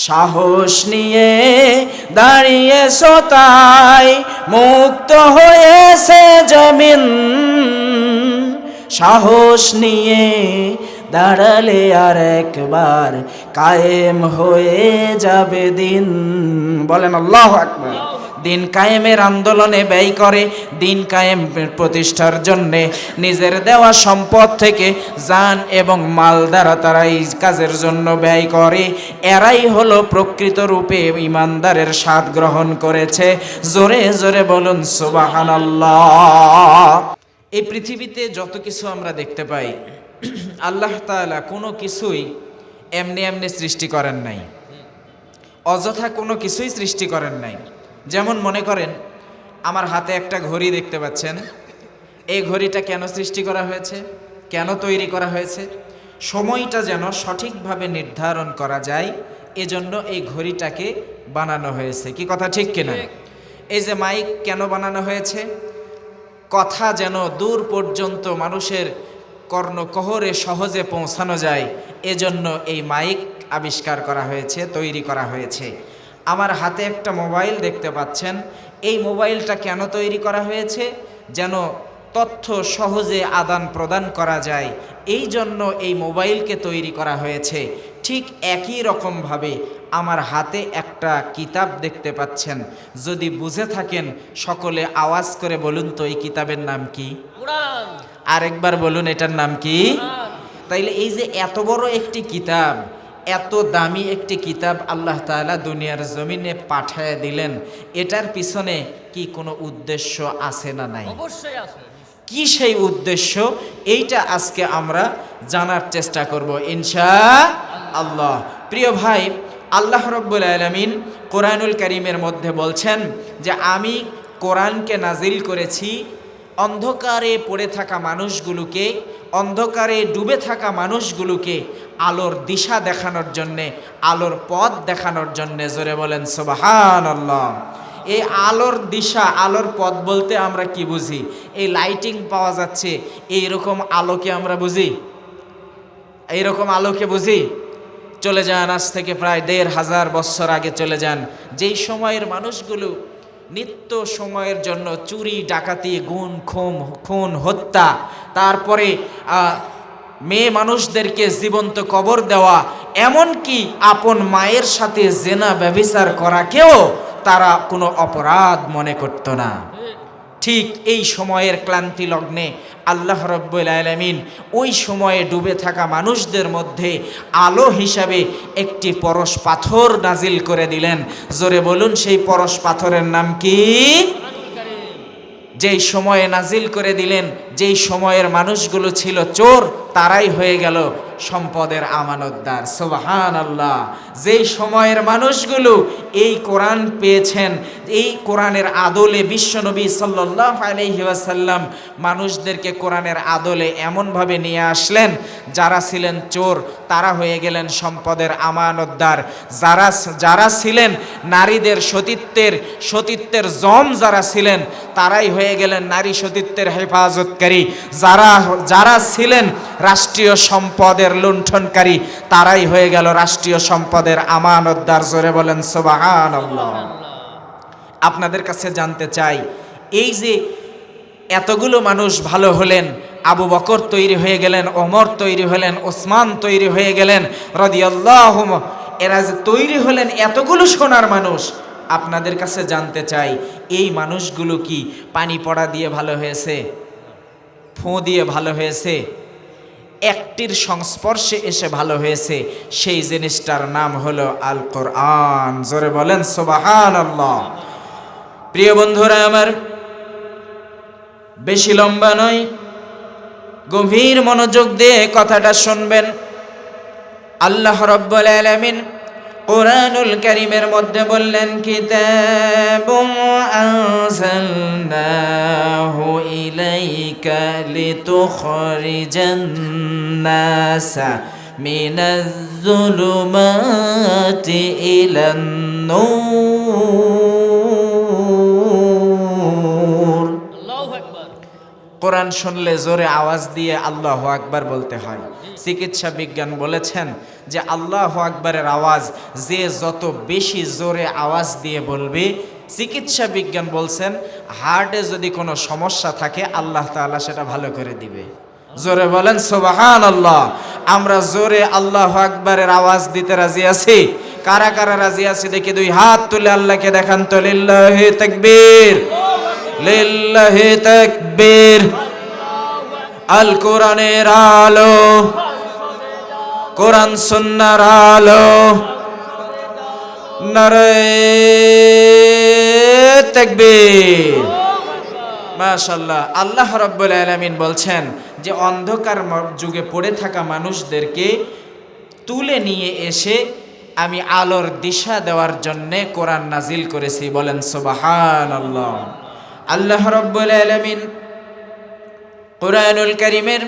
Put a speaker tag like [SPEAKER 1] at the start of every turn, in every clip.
[SPEAKER 1] সাহস নিয়ে দাঁড়িয়ে সোতাই মুক্ত হয়েছে জমিন। সাহস নিয়ে দাঁড়ালে আর একবার কায়েম হয়ে যাবে দিন। বলেন আল্লাহ আকবার। দিন কায়েমের আন্দোলনে ব্যয় করে, দিন কায়েম প্রতিষ্ঠার জন্যে নিজের দেওয়া সম্পদ থেকে যান এবং মাল দ্বারা তারা এই কাজের জন্য ব্যয় করে। এরাই হলো প্রকৃত রূপে ইমানদারের স্বাদ গ্রহণ করেছে। জোরে জোরে বলুন সুবাহান এই পৃথিবীতে যত কিছু আমরা দেখতে পাই, আল্লাহ তাআলা কোনো কিছুই এমনি এমনি সৃষ্টি করেন নাই। অযথা কোনো কিছুই সৃষ্টি করেন নাই। যেমন মনে করেন আমার হাতে একটা ঘড়ি দেখতে পাচ্ছেন। এই ঘড়িটা কেন সৃষ্টি করা হয়েছে? কেন তৈরি করা হয়েছে? সময়টা যেন সঠিকভাবে নির্ধারণ করা যায় এজন্য এই ঘড়িটাকে বানানো হয়েছে। কি কথা ঠিক কিনা? এই যে মাইক কেন বানানো হয়েছে? কথা যেন দূর পর্যন্ত মানুষের কর্ণকহরে সহজে পৌঁছানো যায় এজন্য এই মাইক আবিষ্কার করা হয়েছে তৈরি করা হয়েছে। আমার হাতে একটা মোবাইল দেখতে পাচ্ছেন। এই মোবাইলটা কেন তৈরি করা হয়েছে? যেন তথ্য সহজে আদান প্রদান করা যায়। এই জন্য এই মোবাইলকে তৈরি করা হয়েছে। ঠিক একই রকমভাবে আমার হাতে একটা কিতাব দেখতে পাচ্ছেন। যদি বুঝে থাকেন সকলে আওয়াজ করে বলুন তো এই কিতাবের নাম কি? আরেকবার বলুন এটার নাম কি? তাইলে এই যে এত বড় একটি কিতাব এত দামি একটি কিতাব আল্লাহ তালা দুনিয়ার জমিনে পাঠায় দিলেন এটার পিছনে কি কোনো উদ্দেশ্য আছে না নাই?
[SPEAKER 2] অবশ্যই আছে।
[SPEAKER 1] কি সেই উদ্দেশ্য? এইটা আজকে আমরা জানার চেষ্টা করব ইনশা আল্লাহ। প্রিয় ভাই আল্লাহ রব্বুল আলমিন কোরআনুল করিমের মধ্যে বলছেন যে আমি কোরআনকে নাজিল করেছি অন্ধকারে পড়ে থাকা মানুষগুলোকে, অন্ধকারে ডুবে থাকা মানুষগুলোকে আলোর দিশা দেখানোর জন্যে, আলোর পথ দেখানোর জন্যে জোরে বলেন সুবাহান আল্লাহ এই আলোর দিশা, আলোর পথ বলতে আমরা কি বুঝি? এই লাইটিং পাওয়া যাচ্ছে এই রকম আলোকে আমরা বুঝি? এইরকম আলোকে বুঝি? চলে যান, আজ থেকে প্রায় দেড় হাজার বছর আগে চলে যান। যেই সময়ের মানুষগুলো নিত্য সময়ের জন্য চুরি, ডাকাতি, গুণ খুম খুন, হত্যা, তারপরে মেয়ে মানুষদেরকে জীবন্ত কবর দেওয়া, এমনকি আপন মায়ের সাথে জেনা ব্যভিচার করাকেও তারা কোনো অপরাধ মনে করত না। ঠিক এই সময়ের ক্লান্তি লগ্নে আল্লাহ রব্বুল আলমিন ওই সময়ে ডুবে থাকা মানুষদের মধ্যে আলো হিসাবে একটি পরশ পাথর নাজিল করে দিলেন। জোরে বলুন, সেই পরশ পাথরের নাম কি? যেই সময়ে নাজিল করে দিলেন, যেই সময়ের মানুষগুলো ছিল চোর, তারাই হয়ে গেল সম্পদের আমানতদার। সোবাহান আল্লাহ যেই সময়ের মানুষগুলো এই কোরআন পেয়েছেন, এই কোরআনের আদলে বিশ্বনবী সাল্লাহ আলহি ওয়াসাল্লাম মানুষদেরকে কোরআনের আদলে এমনভাবে নিয়ে আসলেন, যারা ছিলেন চোর, তারা হয়ে গেলেন সম্পদের আমানতদার। যারা যারা ছিলেন নারীদের সতীত্বের সতীত্বের জম যারা ছিলেন, তারাই হয়ে গেলেন নারী সতীত্বের হেফাজতকারী। যারা যারা ছিলেন রাষ্ট্রীয় সম্পদের লুণ্ঠনকারী, তারাই হয়ে গেল রাষ্ট্রীয় সম্পদের আমানতদার, জোরে বলেন সোবাহান আপনাদের কাছে জানতে চাই, এই যে এতগুলো মানুষ ভালো হলেন, আবু বকর তৈরি হয়ে গেলেন, ওমর তৈরি হলেন, ওসমান তৈরি হয়ে গেলেন, রদিয়াল্লাহ এরা যে তৈরি হলেন এতগুলো সোনার মানুষ, আপনাদের কাছে জানতে চাই, এই মানুষগুলো কি পানি পড়া দিয়ে ভালো হয়েছে, ফোঁ দিয়ে ভালো হয়েছে? একটির সংস্পর্শে এসে ভালো হয়েছে, সেই জিনিসটার নাম হলো আল কোরআন জোরে বলেন সোবাহান আল্লাহ প্রিয় বন্ধুরা, আমার বেশি লম্বা নয়, গভীর মনোযোগ দিয়ে কথাটা শুনবেন। আল্লাহ রব্বুল আলামিন কোরআনুল কারীমের মধ্যে বললেন কিতাবুম আনজালনাহু ইলাইকা লিতুখরিজান নাসা মিনাজ যুলুমাতি ইলান নূর কোরআন শুনলে জোরে আওয়াজ দিয়ে আল্লাহ আকবার বলতে হয়। চিকিৎসা বিজ্ঞান বলেছেন যে আল্লাহ আকবারের আওয়াজ যে যত বেশি জোরে আওয়াজ দিয়ে বলবে, চিকিৎসা বিজ্ঞান বলছেন হার্টে যদি কোনো সমস্যা থাকে, আল্লাহ তাআলা সেটা ভালো করে দিবে। জোরে বলেন সোবাহান আল্লাহ আমরা জোরে আল্লাহ আকবারের আওয়াজ দিতে রাজি আছি। কারা কারা রাজি আছি দেখি দুই হাত তুলে আল্লাহকে দেখান তো, লিল্লাহি তাকবীর। লিল্লাহি তাকবীর। আল কোরআনের আলো। কোরআন সুন্নার আলো। নারে মাশাল্লাহ আল্লাহ রব্বুল আলামিন বলছেন যে অন্ধকার যুগে পড়ে থাকা মানুষদেরকে তুলে নিয়ে এসে আমি আলোর দিশা দেওয়ার জন্যে কোরআন নাজিল করেছি। বলেন সুবাহান আল্লাহ আল্লাহ রব্বুল আলামিন কোরআনুল করিমের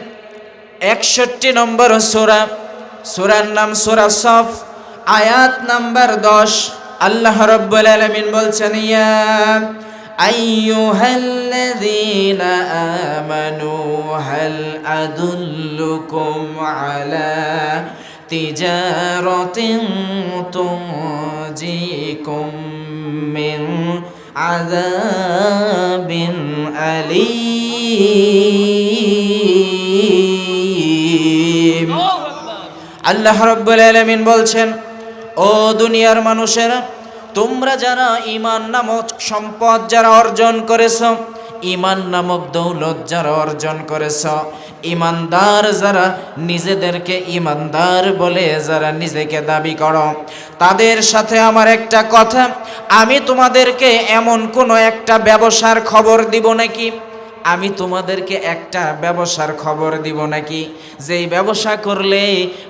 [SPEAKER 1] একষট্টি নম্বর সোরা সোরার নাম সোরা সফ, আয়াত নাম্বার দশ। আল্লাহ রব্বুল আলামিন বলছেন, ইয়া আইয়ুহাল্লাযীনা আমানু, হাল আদুল্লুকুম আলা তিজারাতিন তুনজিকুম মিন আযাবিন আলীম। আল্লাহ রব্বুল আলামিন বলছেন, ও দুনিয়ার মানুষেরা, তোমরা যারা ঈমান নামক সম্পদ যারা অর্জন করেছ, ঈমান নামক দৌলত যারা অর্জন করেছ ইমানদার যারা নিজেদেরকে ইমানদার বলে যারা নিজেকে দাবি করো, তাদের সাথে আমার একটা কথা, আমি তোমাদেরকে এমন কোনো একটা ব্যবসার খবর দিব নাকি? আমি তোমাদেরকে একটা ব্যবসার খবর দিব নাকি? যেই ব্যবসা করলে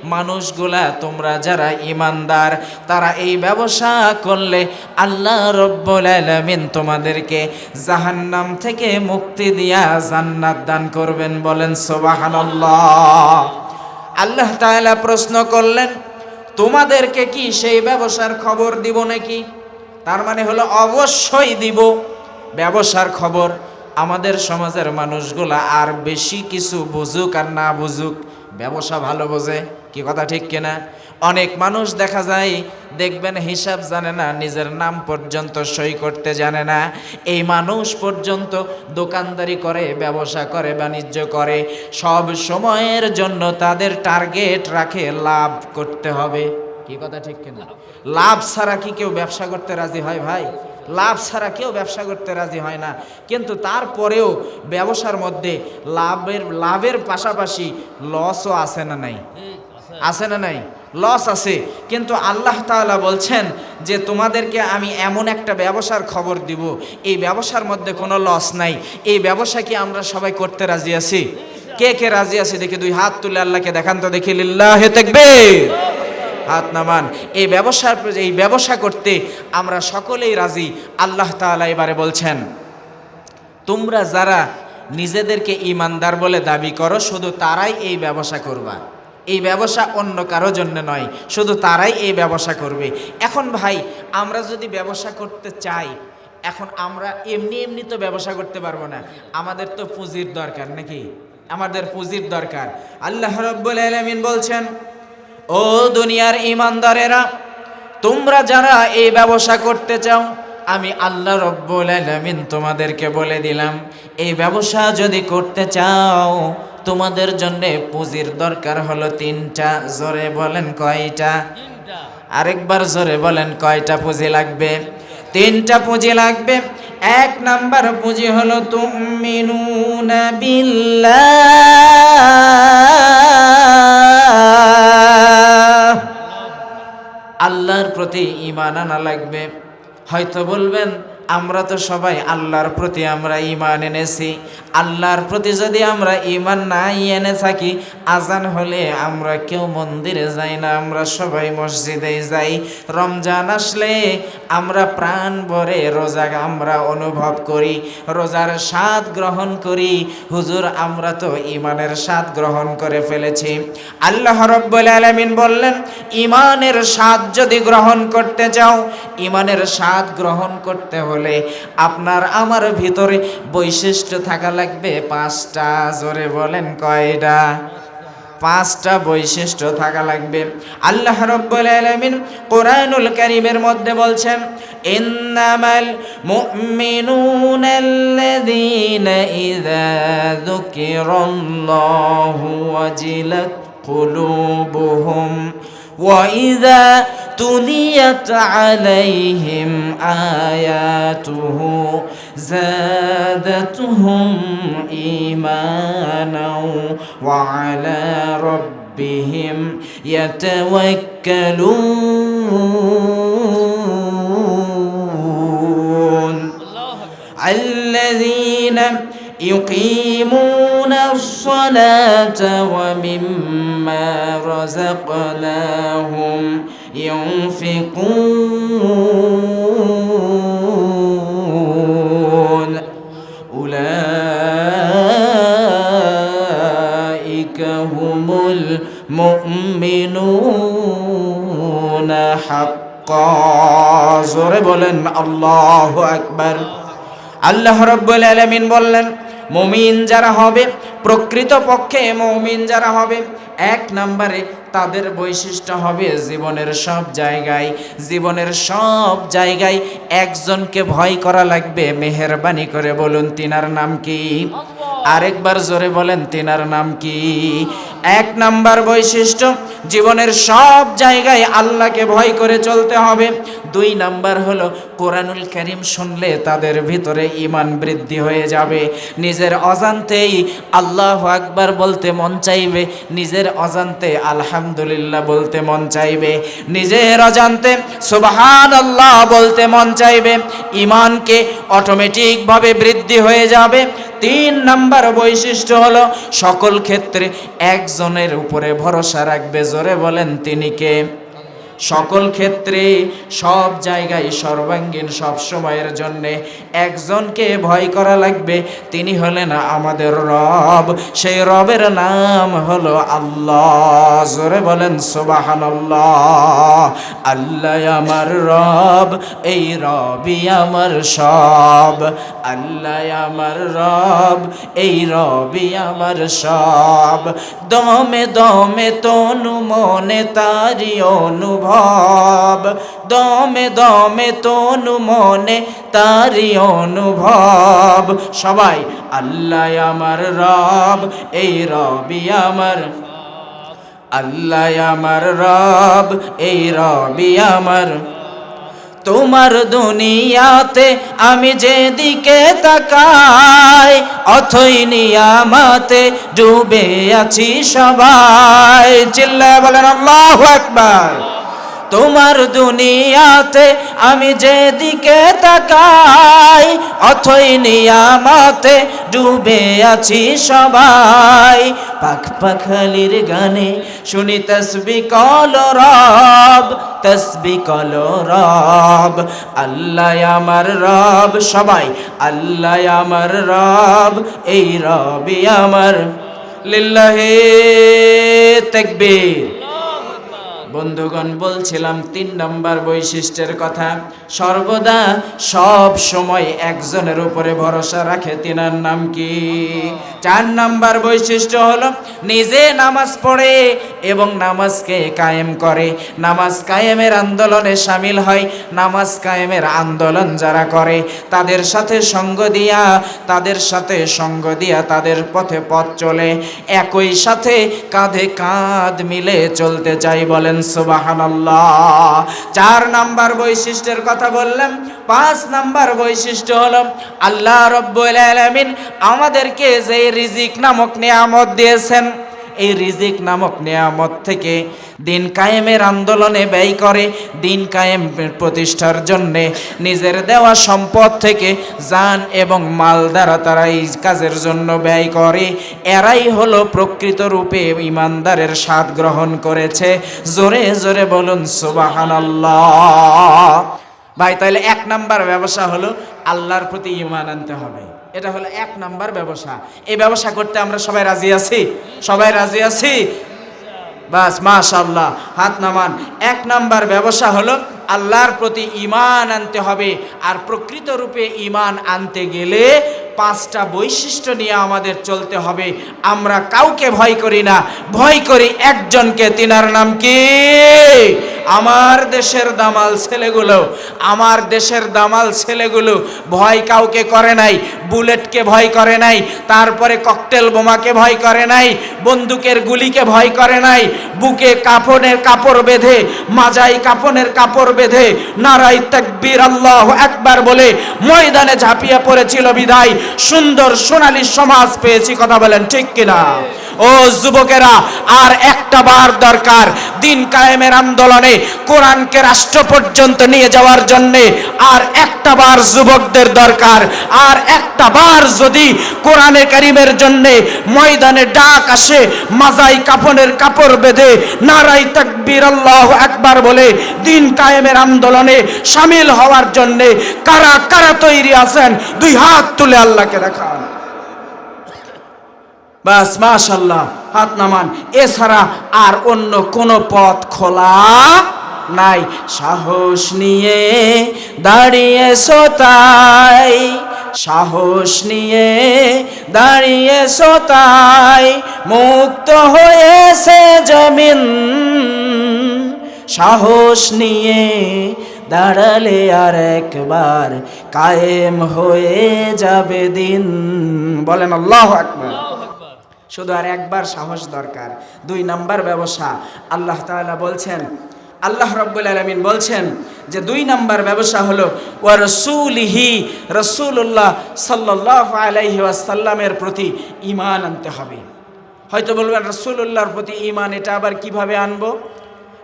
[SPEAKER 1] মানুষগুলা তোমরা যারা ইমানদার, তারা এই ব্যবসা করলে আল্লাহ রব্বুল আলামিন তোমাদেরকে জাহান্নাম থেকে মুক্তি দিয়া জান্নাত দান করবেন বলেন সুবহানাল্লাহ। আল্লাহ তাআলা প্রশ্ন করলেন, তোমাদেরকে কি সেই ব্যবসার খবর দিব নাকি? তার মানে হলো অবশ্যই দিব। ব্যবসার খবর আমাদের সমাজের মানুষগুলা আর বেশি কিছু বুঝুক আর না বুঝুক, ব্যবসা ভালো বোঝে, কি কথা ঠিক কিনা? অনেক মানুষ দেখা যায়, দেখবেন হিসাব জানে না, নিজের নাম পর্যন্ত সই করতে জানে না। এই মানুষ পর্যন্ত দোকানদারি করে, ব্যবসা করে, বাণিজ্য করে, সব সময়ের জন্য তাদের টার্গেট রাখে লাভ করতে হবে, কি কথা ঠিক কিনা? লাভ ছাড়া কি কেউ ব্যবসা করতে রাজি হয় ভাই? লাভ ছাড়া কেউ ব্যবসা করতে রাজি হয় না। কিন্তু তারপরেও ব্যবসার মধ্যে লাভের লাভের পাশাপাশি লসও আছে না নাই? আছে না নাই? লস আছে। কিন্তু আল্লাহ তাআলা বলছেন যে, তোমাদেরকে আমি এমন একটা ব্যবসার খবর দিব। এই ব্যবসার মধ্যে কোনো লস নাই। এই ব্যবসা কি আমরা সবাই করতে রাজি আছি? কে কে রাজি আছে? দেখি দুই হাত তুলে আল্লাহকে দেখান তো দেখি। লিল্লাহে তাকবীর। হাত নামান। এই ব্যবসার এই ব্যবসা করতে আমরা সকলেই রাজি। আল্লাহ তাআলা এবারে বলছেন, তোমরা যারা নিজেদেরকে ইমানদার বলে দাবি করো, শুধু তারাই এই ব্যবসা করবা। এই ব্যবসা অন্য কারও জন্য নয়, শুধু তারাই এই ব্যবসা করবে। এখন ভাই, আমরা যদি ব্যবসা করতে চাই, এখন আমরা এমনি এমনি তো ব্যবসা করতে পারব না। আমাদের তো পুঁজির দরকার নাকি? আমাদের পুঁজির দরকার। আল্লাহ রব্বুল আলামিন বলছেন ও দুনিয়ার ইমানদারেরা, তোমরা যারা এই ব্যবসা করতে চাও, আমি আল্লাহ রব্বুল আলামিন তোমাদেরকে বলে দিলাম, এই ব্যবসা যদি করতে চাও, তোমাদের জন্য পুঁজির দরকার হলো তিনটা, জোরে বলেন কয়টা? আরেকবার জোরে বলেন কয়টা পুঁজি লাগবে? তিনটা পুঁজি লাগবে। এক নাম্বার পুঁজি হলো, তুমিনুনা বিল্লাহ। আল্লাহর প্রতি ইমান আনা লাগবে। হয়তো বলবেন আমরা তো সবাই আল্লাহর প্রতি আমরা ইমান এনেছি। আল্লাহর প্রতি যদি আমরা ইমান নাই এনে থাকি, আজান হলে আমরা কেউ মন্দিরে যাই না, আমরা সবাই মসজিদে যাই। রমজান আসলে আমরা প্রাণ ভরে রোজা আমরা অনুভব করি, রোজার স্বাদ গ্রহণ করি। হুজুর, আমরা তো ইমানের স্বাদ গ্রহণ করে ফেলেছি। আল্লাহ রব্বুল আলামিন বললেন ইমানের স্বাদ যদি গ্রহণ করতে চাও ইমানের স্বাদ গ্রহণ করতে হলে হলে আপনার আমার ভিতরে বৈশিষ্ট্য থাকা লাগবে। পাঁচটা, জোরে বলেন, কয়টা? পাঁচটা বৈশিষ্ট্য থাকা লাগবে। আল্লাহ রব্বুল আলামিন কোরআনুল কারীমের মধ্যে বলছেন, ইন্নামাল মুমিনুনাল্লাযীনা ইযা যুকিরাল্লাহু ওয়াজিলাত কুলুবুহুম। وإذا تليت عليهم آياته زادتهم إيمانا وعلى ربهم يتوكلون الذين يقيمون الصلاة ومما رزقناهم ينفقون أولئك هم المؤمنون حقا জোরে বলেন আল্লাহ আকবার আল্লাহ রব্বুল আলামিন বললেন মুমিন যারা হবে প্রকৃত পক্ষে মমিন যারা হবে এক নম্বরে তাদের বৈশিষ্ট্য হবে জীবনের সব জায়গায় জীবনের সব জায়গায় একজনকে ভয় করা লাগবে মেহরবানি করে বলুন তিনার নাম কি? আরেকবার জোরে বলেন তিনার নাম কি? এক নাম্বার বৈশিষ্ট্য, জীবনের সব জায়গায় আল্লাহকে ভয় করে চলতে হবে। দুই নাম্বার হলো, কোরআনুল করিম শুনলে তাদের ভিতরে ইমান বৃদ্ধি হয়ে যাবে। নিজের অজান্তেই আল্লাহ আকবার বলতে মন চাইবে, নিজের অজান্তে আলহামদুলিল্লাহ বলতে মন চাইবে, নিজের অজান্তে সুবহান আল্লাহ বলতে মন চাইবে ইমানকে অটোমেটিকভাবে বৃদ্ধি হয়ে যাবে। তিন নাম্বার বৈশিষ্ট্য হলো, সকল ক্ষেত্রে একজনের উপরে ভরসা রাখবে। জোরে বলেন তিনি কে? সকল ক্ষেত্রে, সব জায়গায় সর্বাঙ্গীন সব সময়ের জন্যে একজনকে ভয় করা লাগবে। তিনি হলেন আমাদের রব। সেই রবের নাম হলো আল্লাহ। জোরে বলেন সুবাহান আল্লাহ আমার রব, এই রবি আমার সব। আল্লাহ আমার রব, এই রবি আমার সব। দমে দমে তনু মনে তারি অনুভব দমে দমে তনু মনে তারি অনুভব। সবাই, আল্লাহ আমার রব, এই রবি আমার। আল্লাহ আমার রব, এই রবি আমার। তোমার দুনিয়াতে আমি যেদিকে তাকাই, অথই নিয়ামাতে ডুবে আছি সবাই। চিল্লায় বলেন, আল্লাহু আকবার। তোমার দুনিয়াতে আমি যেদিকে তাকাই, অথই নিয়ামতে ডুবে আছি সবাই। পাখ পাখালির গানে শুনি তসবি কল রব, তসবি কল রব। আল্লাহ আমার রব, সবাই আল্লাহ আমার রব, এই রবি আমার। লিল্লাহে তাকবীর। বন্ধুগণ, বলছিলাম তিন নম্বর বৈশিষ্ট্যের কথা। সর্বদা সব সময় একজনের উপরে ভরসা রাখে, তিনার নাম কি? চার নাম্বার বৈশিষ্ট্য হলো নিজে নামাজ পড়ে এবং নামাজকে কায়েম করে। নামাজ কায়েমের আন্দোলনে সামিল হয়, নামাজ কায়েমের আন্দোলন যারা করে, তাদের সাথে সঙ্গ দিয়া, তাদের সাথে সঙ্গ দিয়া তাদের পথে পথ চলে। একই সাথে কাঁধে কাঁধ মিলে চলতে চাই বলেন সুবাহান চার নাম্বার বৈশিষ্ট্যের কথা বললাম, পাঁচ নাম্বার বৈশিষ্ট্য হলো, আল্লাহ রব্বুল আলমিন আমাদেরকে যে রিজিক নামক নিয়ামত দিয়েছেন এই রিজিক নামক নিয়ামত থেকে দিন কায়েমের আন্দোলনে ব্যয় করে, দিন কায়েম প্রতিষ্ঠার জন্যে নিজের দেওয়া সম্পদ থেকে যান এবং মাল দ্বারা তারা এই কাজের জন্য ব্যয় করে। এরাই হলো প্রকৃত রূপে ইমানদারের স্বাদ গ্রহণ করেছে। জোরে জোরে বলুন সুবাহান ভাই তাহলে এক নাম্বার ব্যবসা হলো আল্লাহর প্রতি ইমান আনতে হবে। এটা হলো এক নাম্বার ব্যবসা। এই ব্যবসা করতে আমরা সবাই রাজি আছি? সবাই রাজি আছি? বাস মাশাল্লাহ হাত নামান। এক নাম্বার ব্যবসা হলো আল্লাহর প্রতি ইমান আনতে হবে। আর প্রকৃত রূপে ইমান আনতে গেলে পাঁচটা বৈশিষ্ট্য নিয়ে আমাদের চলতে হবে। আমরা কাউকে ভয় করি না। ভয় করি একজনকে, তিনার নাম কি? আমার দেশের দামাল ছেলেগুলো, আমার দেশের দামাল ছেলেগুলো ভয় কাউকে করে নাই, বুলেটকে ভয় করে নাই, তারপরে ককটেল বোমাকে ভয় করে নাই, বন্দুকের গুলিকে ভয় করে নাই, বুকে কাপড়ের কাপড় বেঁধে মাজাই কাপড়ের কাপড় বেঁধে নারাই তাকবীর আল্লাহ একবার বলে ময়দানে ঝাঁপিয়ে পড়েছিল বিদায়। সুন্দর সোনালী সমাজ পেয়েছি, কথা বলেন ঠিক কিনা? ও যুবকেরা, আর একটা বার দরকার, দিন কায়েমের আন্দোলনে, কোরআনকে রাষ্ট্র পর্যন্ত নিয়ে যাওয়ার জন্য, আর একটা বার যুবকদের দরকার, আর একটা বার যদি কোরআনে কারিমের জন্য ময়দানে ডাক আসে মাজাই কাপনের কাপড় বেঁধে নারাই তাকবীর আল্লাহ একবার বলে, দিন কায়েমের আন্দোলনে সামিল হওয়ার জন্য কারা কারা তৈরি আছেন? দুই হাত তুলে আল্লাহকে দেখান। বাস মাশাল্লাহ হাত নামান। এছাড়া আর অন্য কোনো পথ খোলা নাই। সাহস নিয়ে দাঁড়িয়ে তাই সাহস নিয়ে দাঁড়িয়ে তাই মুক্ত হয়েছে জমিন। সাহস নিয়ে দাঁড়ালে আর একবার কায়েম হয়ে যাবে দিন। বলেন আল্লাহ আকবার। শুধু আর একবার সাহস দরকার। দুই নাম্বার ব্যবসা। আল্লাহ তাআলা বলছেন, আল্লাহ রব্বুল আলমিন বলছেন যে দুই নাম্বার ব্যবসা হলো ও রসুলিহি রসুল্লাহ সাল্লাহ আলাইহি ওয়াসাল্লামের প্রতি ইমান আনতে হবে। হয়তো বলবেন রসুল্লাহর প্রতি ইমান এটা আবার কীভাবে আনব?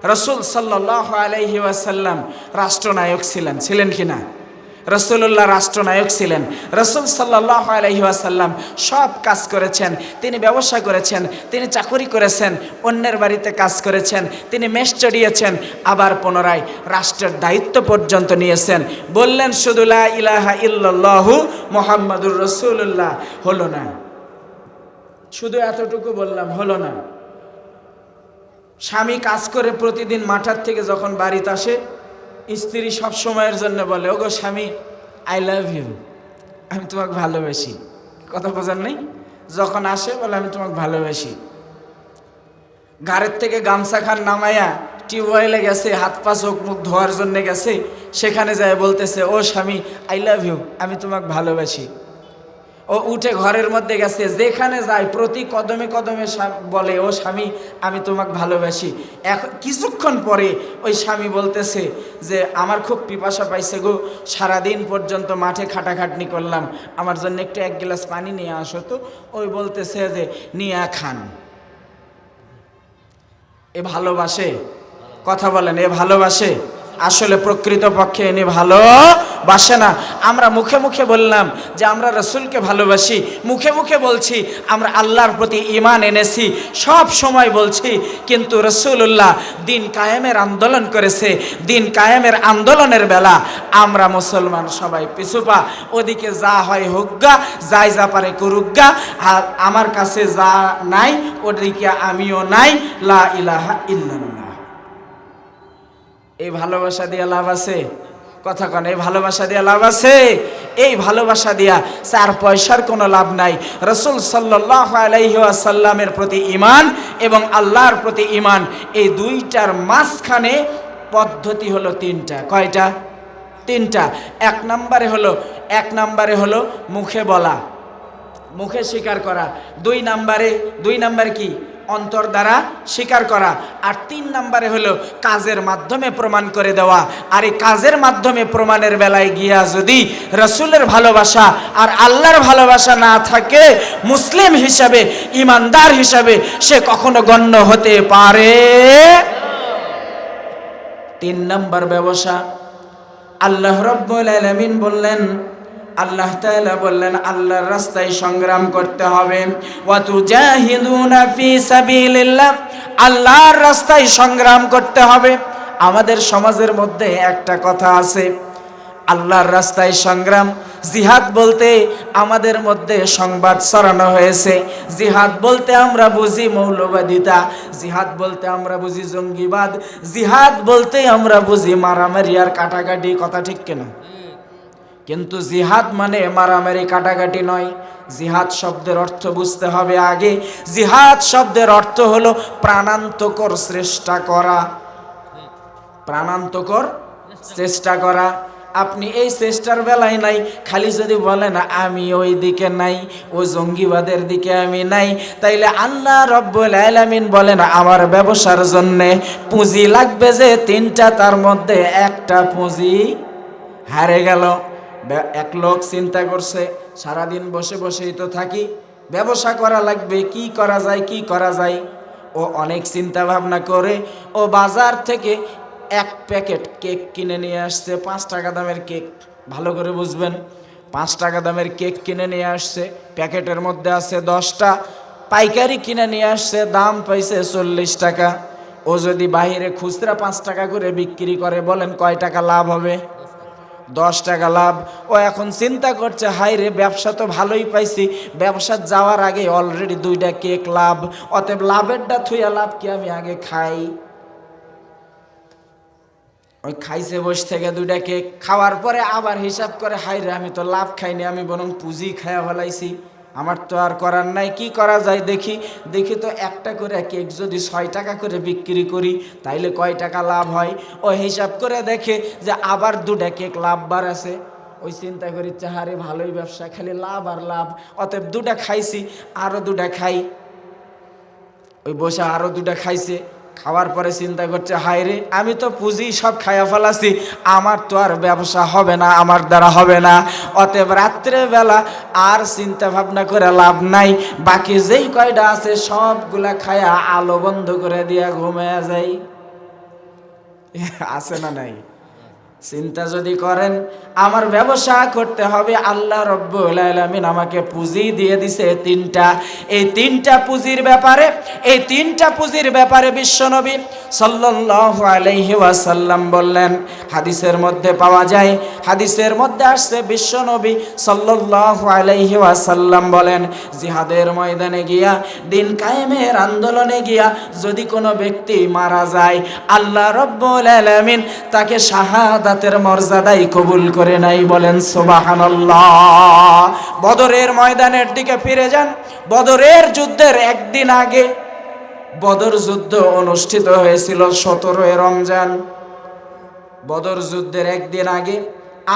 [SPEAKER 1] রসুল সাল্লাহ আলাইহি ওয়াসাল্লাম রাষ্ট্রনায়ক ছিলেন। ছিলেন কি না? রসুল্লাহ রাষ্ট্রনায়ক ছিলেন। রসুল সাল্লাহ আলহিহাসাল্লাম সব কাজ করেছেন। তিনি ব্যবসা করেছেন, তিনি চাকরি করেছেন, অন্যের বাড়িতে কাজ করেছেন, তিনি মেষ চড়িয়েছেন, আবার পুনরায় রাষ্ট্রের দায়িত্ব পর্যন্ত নিয়েছেন। বললেন শুধুলা ইলাহা ইল্লাল্লাহু মোহাম্মদুর রসুল্লাহ হলো না। শুধু এতটুকু বললাম, হলো না। স্বামী কাজ করে প্রতিদিন মাঠার থেকে যখন বাড়িতে আসে, স্ত্রী সব সময়ের জন্য বলে, ওগো স্বামী আই লাভ ইউ আমি তোমাকে ভালোবাসি। কথা বোঝার নেই? যখন আসে, বলে, আমি তোমাকে ভালোবাসি। গাড়ির থেকে গামছা খান নামাইয়া টিউবওয়েলে গেছে, হাত পা, চোখ, মুখ ধোয়ার জন্য গেছে, সেখানে যায় বলতেছে, ও স্বামী আই লাভ ইউ আমি তোমাকে ভালোবাসি। ও উঠে ঘরের মধ্যে গেছে। যেখানে যায়, প্রতি কদমে কদমে বলে, ও স্বামী, আমি তোমাকে ভালোবাসি। এখন কিছুক্ষণ পরে ওই স্বামী বলতেছে যে, আমার খুব পিপাসা পাইছে গো, সারাদিন পর্যন্ত মাঠে খাটাখাটনি করলাম। আমার জন্য একটু এক গ্লাস পানি নিয়ে আসো তো। ওই বলতেছে যে, নিয়া খান। এ ভালোবাসে? কথা বলেন, এ ভালোবাসে? আসলে প্রকৃত পক্ষে এনে ভালোবাসে না। আমরা মুখে মুখে বললাম যে আমরা রসুলকে ভালোবাসি। মুখে মুখে বলছি, আমরা আল্লাহর প্রতি ইমান এনেছি। সব সময় বলছি, কিন্তু রসুল্লাহ দিন কায়েমের আন্দোলন করেছে। দিন কায়েমের আন্দোলনের বেলা আমরা মুসলমান সবাই পিছুপা ওদিকে যা হয় হোকগা যাই যা পারে করুকগা আর আমার কাছে যা নাই, ওদিকে আমিও নাই। লা ইলাহা ইল্লাল্লাহ। এই ভালোবাসা দিয়ে লাভ আছে? কথা কন, এই ভালোবাসা দিয়ে লাভ আছে? এই ভালোবাসা দিয়া চার পয়সার কোনো লাভ নাই। রসুল সাল্লাহ আলাইসাল্লামের প্রতি ইমান এবং আল্লাহর প্রতি ইমান এই দুইটার মাঝখানে পদ্ধতি হলো তিনটা। কয়টা? তিনটা। এক নম্বরে হলো, এক নম্বরে হলো মুখে বলা। মুখে স্বীকার করা। দুই নাম্বারে, দুই নাম্বার কি? অন্তর দ্বারা স্বীকার করা। আর তিন নাম্বারে হলো কাজের মাধ্যমে প্রমাণ করে দেওয়া। আর এই কাজের মাধ্যমে প্রমাণের বেলায় গিয়া যদি রসুলের ভালোবাসা আর আল্লাহর ভালোবাসা না থাকে, মুসলিম হিসাবে, ইমানদার হিসাবে সে কখনো গণ্য হতে পারে? তিন নম্বর ব্যবসা। আল্লাহ রব্বুল আলামিন বললেন আল্লাহ তাআলা বললেন, আল্লাহর রাস্তায় সংগ্রাম করতে হবে। ওয়া তুজাহিদুনা ফি সাবিলিল্লাহ। আল্লাহর রাস্তায় সংগ্রাম করতে হবে। আমাদের সমাজের মধ্যে একটা কথা আছে, আল্লাহর রাস্তায় সংগ্রাম। জিহাদ বলতে আমাদের মধ্যে সংবাদ ছড়ানো হয়েছে। জিহাদ বলতে আমরা বুঝি মৌলবাদিতা, জিহাদ বলতে আমরা বুঝি জঙ্গিবাদ, জিহাদ বলতে আমরা বুঝি মারামারি আর কাটাকাটি, কথা ঠিক কেনা? কিন্তু জিহাদ মানে মারামারি কাটাকাটি নয়। জিহাদ শব্দের অর্থ বুঝতে হবে আগে। জিহাদ শব্দের অর্থ হলো প্রাণান্তকর চেষ্টা করা। প্রাণান্তকর চেষ্টা করা। আপনি এই চেষ্টার বেলায় নাই, খালি যদি বলেন, আমি ওই দিকে নাই, ও জঙ্গিবাদের দিকে আমি নাই। তাইলে আল্লাহ রব্বুল আলামিন বলেন, আমার ব্যবসার জন্যে পুঁজি লাগবে যে তিনটা, তার মধ্যে একটা পুঁজি হারে গেল। এক লোক চিন্তা করছে, সারাদিন বসে বসেই তো থাকি, ব্যবসা করা লাগবে, কি করা যায়, কি করা যায়? ও অনেক চিন্তা ভাবনা করে, ও বাজার থেকে এক প্যাকেট কেক কিনে নিয়ে আসছে, পাঁচ টাকা দামের কেক, ভালো করে বুঝবেন, পাঁচ টাকা দামের কেক কিনে নিয়ে আসছে, প্যাকেটের মধ্যে আছে দশটা, পাইকারি কিনে নিয়ে আসছে, দাম পাইছে চল্লিশ টাকা। ও যদি বাইরে খুচরা পাঁচ টাকা করে বিক্রি করে, বলেন কয় টাকা লাভ হবে? দশ টাকা লাভ। ও এখন চিন্তা করছে হাই রে, ব্যবসা তো ভালোই পাইছি। ব্যবসা যাওয়ার আগে অলরেডি দুইটা কেক লাভ। অতএব লাভেরটা থুইয়া লাভ কি আমি আগে খাই? ওই খাইছে বস থেকে দুইটা কেক। খাওয়ার পরে আবার হিসাব করে হাই রে, আমি তো লাভ খাইনি, আমি বরং পুঁজি খাইয়া ফেলাইছি। আমার তো আর করার নাই, কি করা যায় দেখি? দেখি তো একটা করে কেক যদি ছয় টাকা করে বিক্রি করি, তাইলে কয় টাকা লাভ হয়? ও হিসাব করে দেখে যে আবার দুটা কেক লাভ বার আছে। ওই চিন্তা করি চাহারে ভালোই ব্যবসা, খালি লাভ আর লাভ। অতএব দুটা খাইছি আরও দুটা খাই। ওই বসে আরও দুটা খাইছে। খাওয়ার পরে চিন্তা করছে, হায় রে, আমি তো পুঁজি সব খাইয়া ফেলাছি, আমার তো আর ব্যবসা হবে না, আমার দ্বারা হবে না। অতএব রাত্রে বেলা আর চিন্তা ভাবনা করে লাভ নাই, বাকি যেই কয়টা আছে সবগুলা খায়া আলো বন্ধ করে দিয়া ঘুমিয়ে যাই। আছে না নাই? চিন্তা যদি করেন, আমার ব্যবসা করতে হবে, আল্লাহ রব্বুল আলামিন আমাকে পুঁজি দিয়ে দিছে তিনটা। এই তিনটা পুঁজির ব্যাপারে, এই তিনটা পুঁজির ব্যাপারে বিশ্বনবী আলাইহি ওয়াসাল্লাম বললেন, হাদিসের মধ্যে পাওয়া যায়, হাদিসের মধ্যে আসছে বিশ্বনবী আলাইহি ওয়াসাল্লাম বলেন, জিহাদের ময়দানে গিয়া, দিন কায়েমের আন্দোলনে গিয়া যদি কোনো ব্যক্তি মারা যায়, আল্লাহ রব্বুল আলামিন তাকে শাহাদাতের মর্যাদাই কবুল করে নাই, বলেন সুবহানাল্লাহ। বদরের ময়দানের দিকে ফিরে যান। বদরের যুদ্ধের একদিন আগে বদর যুদ্ধ অনুষ্ঠিত হয়েছিল সতেরোই রমজান। বদর যুদ্ধের একদিন আগে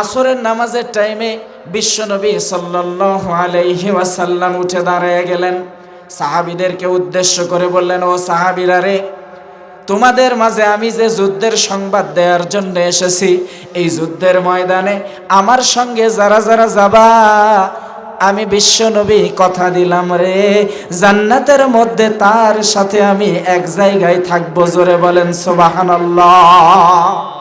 [SPEAKER 1] আসরের নামাজের টাইমে বিশ্বনবী সাল্লাল্লাহু উঠে দাঁড়িয়ে গেলেন। সাহাবীদেরকে উদ্দেশ্য করে বললেন, ও সাহাবীরা রে তোমাদের মাঝে আমি যে যুদ্ধের সংবাদ দেওয়ার জন্য এসেছি, এই যুদ্ধের ময়দানে আমার সঙ্গে যারা যারা যাবা, আমি বিশ্বনবী কথা দিলাম রে। জান্নাতের মধ্যে তার সাথে আমি এক জায়গায় থাকব, জোরে বলেন সুবহানাল্লাহ।